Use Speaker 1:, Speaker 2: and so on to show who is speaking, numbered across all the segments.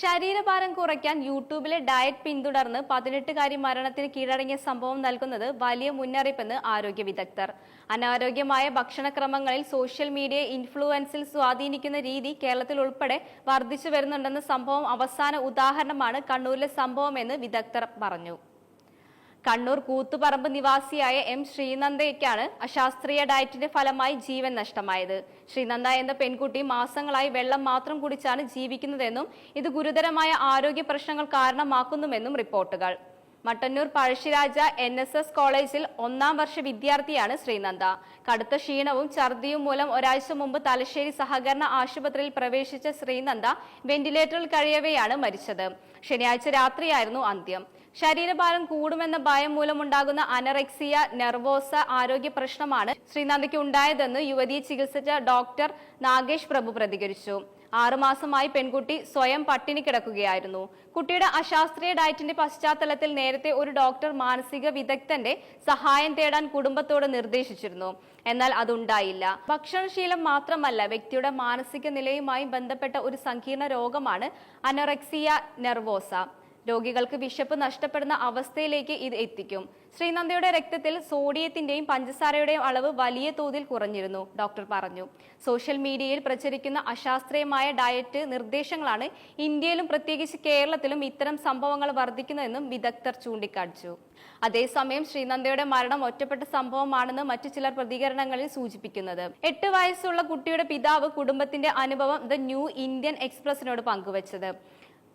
Speaker 1: ശരീരഭാരം കുറയ്ക്കാൻ യൂട്യൂബിലെ ഡയറ്റ് പിന്തുടർന്ന് പതിനെട്ടുകാരി മരണത്തിന് കീഴടങ്ങിയ സംഭവം നൽകുന്നത് വലിയ മുന്നറിയിപ്പെന്ന് ആരോഗ്യ വിദഗ്ധർ. അനാരോഗ്യമായ ഭക്ഷണക്രമങ്ങളിൽ സോഷ്യൽ മീഡിയ ഇൻഫ്ലുവൻസിൽ സ്വാധീനിക്കുന്ന രീതി കേരളത്തിൽ ഉൾപ്പെടെ വർദ്ധിച്ചു വരുന്നുണ്ടെന്ന സംഭവം അവസാന ഉദാഹരണമാണ് കണ്ണൂരിലെ സംഭവമെന്ന് വിദഗ്ധർ പറഞ്ഞു. കണ്ണൂർ കൂത്തുപറമ്പ് നിവാസിയായ എം ശ്രീനന്ദയ്ക്കാണ് അശാസ്ത്രീയ ഡയറ്റിന്റെ ഫലമായി ജീവൻ നഷ്ടമായത്. ശ്രീനന്ദ എന്ന പെൺകുട്ടി മാസങ്ങളായി വെള്ളം മാത്രം കുടിച്ചാണ് ജീവിക്കുന്നതെന്നും ഇത് ഗുരുതരമായ ആരോഗ്യ പ്രശ്നങ്ങൾ കാരണമാക്കുന്നുവെന്നും റിപ്പോർട്ടുകൾ. Mattannur Pazhassiraja N S S കോളേജിൽ ഒന്നാം വർഷ വിദ്യാർത്ഥിയാണ് ശ്രീനന്ദ. കടുത്ത ക്ഷീണവും ഛർദിയും മൂലം ഒരാഴ്ച മുമ്പ് തലശ്ശേരി സഹകരണ ആശുപത്രിയിൽ പ്രവേശിച്ച ശ്രീനന്ദ വെന്റിലേറ്ററിൽ കഴിയവെയാണ് മരിച്ചത്. ശനിയാഴ്ച രാത്രിയായിരുന്നു അന്ത്യം. ശരീരഭാരം കൂടുമെന്ന ഭയം മൂലമുണ്ടാകുന്ന അനറെക്സിയ നെർവോസ ആരോഗ്യ പ്രശ്നമാണ് ശ്രീനാഥയ്ക്ക് ഉണ്ടായതെന്ന് യുവതിയെ ചികിത്സിച്ച ഡോക്ടർ നാഗേഷ് പ്രഭു പ്രതികരിച്ചു. ആറുമാസമായി പെൺകുട്ടി സ്വയം പട്ടിണി കിടക്കുകയായിരുന്നു. കുട്ടിയുടെ അശാസ്ത്രീയ ഡയറ്റിന്റെ പശ്ചാത്തലത്തിൽ നേരത്തെ ഒരു ഡോക്ടർ മാനസിക വിദഗ്ധന്റെ സഹായം തേടാൻ കുടുംബത്തോട് നിർദ്ദേശിച്ചിരുന്നു. എന്നാൽ അതുണ്ടായില്ല. ഭക്ഷണശീലം മാത്രമല്ല വ്യക്തിയുടെ മാനസിക നിലയുമായി ബന്ധപ്പെട്ട ഒരു സങ്കീർണ രോഗമാണ് അനറെക്സിയ നെർവോസ. രോഗികൾക്ക് വിശപ്പ് നഷ്ടപ്പെടുന്ന അവസ്ഥയിലേക്ക് ഇത് എത്തിക്കും. ശ്രീനന്ദയുടെ രക്തത്തിൽ സോഡിയത്തിന്റെയും പഞ്ചസാരയുടെയും അളവ് വലിയ തോതിൽ കുറഞ്ഞിരുന്നു ഡോക്ടർ പറഞ്ഞു. സോഷ്യൽ മീഡിയയിൽ പ്രചരിക്കുന്ന അശാസ്ത്രീയമായ ഡയറ്റ് നിർദ്ദേശങ്ങളാണ് ഇന്ത്യയിലും പ്രത്യേകിച്ച് കേരളത്തിലും ഇത്തരം സംഭവങ്ങൾ വർദ്ധിക്കുന്നതെന്നും വിദഗ്ധർ ചൂണ്ടിക്കാണിച്ചു. അതേസമയം ശ്രീനന്ദയുടെ മരണം ഒറ്റപ്പെട്ട സംഭവമാണെന്ന് മറ്റു ചിലർ പ്രതികരണങ്ങളിൽ സൂചിപ്പിക്കുന്നത്. എട്ട് വയസ്സുള്ള കുട്ടിയുടെ പിതാവ് കുടുംബത്തിന്റെ അനുഭവം ദ ന്യൂ ഇന്ത്യൻ എക്സ്പ്രസിനോട് പങ്കുവച്ചത്.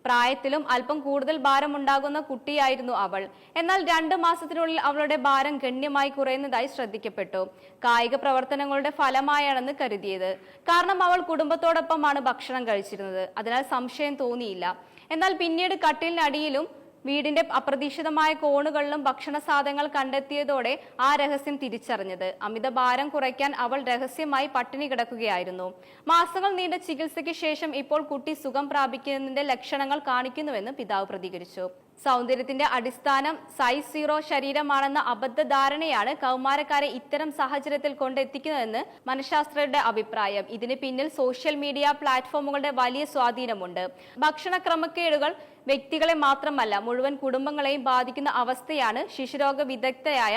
Speaker 1: പ്രായത്തിലും അല്പം കൂടുതൽ ഭാരമുണ്ടാകുന്ന കുട്ടിയായിരുന്നു അവൾ. എന്നാൽ രണ്ട് മാസത്തിനുള്ളിൽ അവളുടെ ഭാരം ഗണ്യമായി കുറയുന്നതായി ശ്രദ്ധിക്കപ്പെട്ടു. കായിക പ്രവർത്തനങ്ങളുടെ ഫലമായാണെന്ന് കരുതിയത്. കാരണം അവൾ കുടുംബത്തോടൊപ്പമാണ് ഭക്ഷണം കഴിച്ചിരുന്നത്. അതിനാൽ സംശയം തോന്നിയില്ല. എന്നാൽ പിന്നീട് കട്ടിലിനടിയിലും വീടിന്റെ അപ്രതീക്ഷിതമായ കോണുകളിലും ഭക്ഷണ സാധനങ്ങൾ കണ്ടെത്തിയതോടെ ആ രഹസ്യം തിരിച്ചറിഞ്ഞത്. അമിത ഭാരം കുറയ്ക്കാൻ അവൾ രഹസ്യമായി പട്ടിണി കിടക്കുകയായിരുന്നു. മാസങ്ങൾ നീണ്ട ചികിത്സയ്ക്ക് ശേഷം ഇപ്പോൾ കുട്ടി സുഖം പ്രാപിക്കുന്നതിന്റെ ലക്ഷണങ്ങൾ കാണിക്കുന്നുവെന്ന് പിതാവ് പ്രതികരിച്ചു. സൗന്ദര്യത്തിന്റെ അടിസ്ഥാനം സൈസ് സീറോ ശരീരമാണെന്ന അബദ്ധധാരണയാണ് കൗമാരക്കാരെ ഇത്തരം സാഹചര്യത്തിൽ കൊണ്ടെത്തിക്കുന്നതെന്ന് മനഃശാസ്ത്രജ്ഞരുടെ അഭിപ്രായം. ഇതിന് പിന്നിൽ സോഷ്യൽ മീഡിയ പ്ലാറ്റ്ഫോമുകളുടെ വലിയ സ്വാധീനമുണ്ട്. ഭക്ഷണ ക്രമക്കേടുകൾ വ്യക്തികളെ മാത്രമല്ല മുഴുവൻ കുടുംബങ്ങളെയും ബാധിക്കുന്ന അവസ്ഥയാണ് ശിശുരോഗ വിദഗ്ധയായ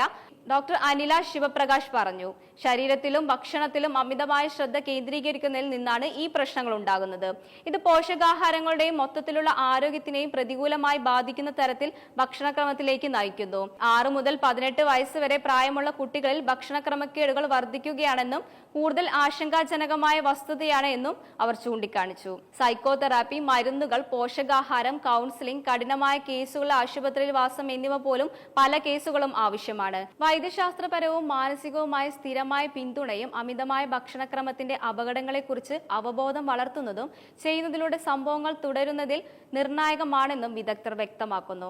Speaker 1: ഡോക്ടർ അനില ശിവപ്രകാശ് പറഞ്ഞു. ശരീരത്തിലും ഭക്ഷണത്തിലും അമിതമായ ശ്രദ്ധ കേന്ദ്രീകരിക്കുന്നതിൽ നിന്നാണ് ഈ പ്രശ്നങ്ങൾ ഉണ്ടാകുന്നത്. ഇത് പോഷകാഹാരങ്ങളുടെയും മൊത്തത്തിലുള്ള ആരോഗ്യത്തിനെയും പ്രതികൂലമായി ബാധിക്കുന്ന തരത്തിൽ ഭക്ഷണക്രമത്തിലേക്ക് നയിക്കുന്നു. ആറ് മുതൽ പതിനെട്ട് വയസ്സ് വരെ പ്രായമുള്ള കുട്ടികളിൽ ഭക്ഷണക്രമക്കേടുകൾ വർദ്ധിക്കുകയാണെന്നും കൂടുതൽ ആശങ്കാജനകമായ വസ്തുതയാണ് എന്നും അവർ ചൂണ്ടിക്കാണിച്ചു. സൈക്കോതെറാപ്പി മരുന്നുകൾ പോഷകാഹാരം കൗൺസിലിംഗ് കഠിനമായ കേസുകൾ ആശുപത്രിയിൽ വാസം എന്നിവ പോലും പല കേസുകളും ആവശ്യമാണ്. വൈദ്യശാസ്ത്രപരവും മാനസികവുമായ സ്ഥിരമായ പിന്തുണയും അമിതമായ ഭക്ഷണക്രമത്തിന്റെ അപകടങ്ങളെക്കുറിച്ച് അവബോധം വളർത്തുന്നതും ചെയ്യുന്നതിലൂടെ സംഭവങ്ങൾ തുടരുന്നതിൽ നിർണായകമാണെന്നും വിദഗ്ധർ വ്യക്തമാക്കുന്നു.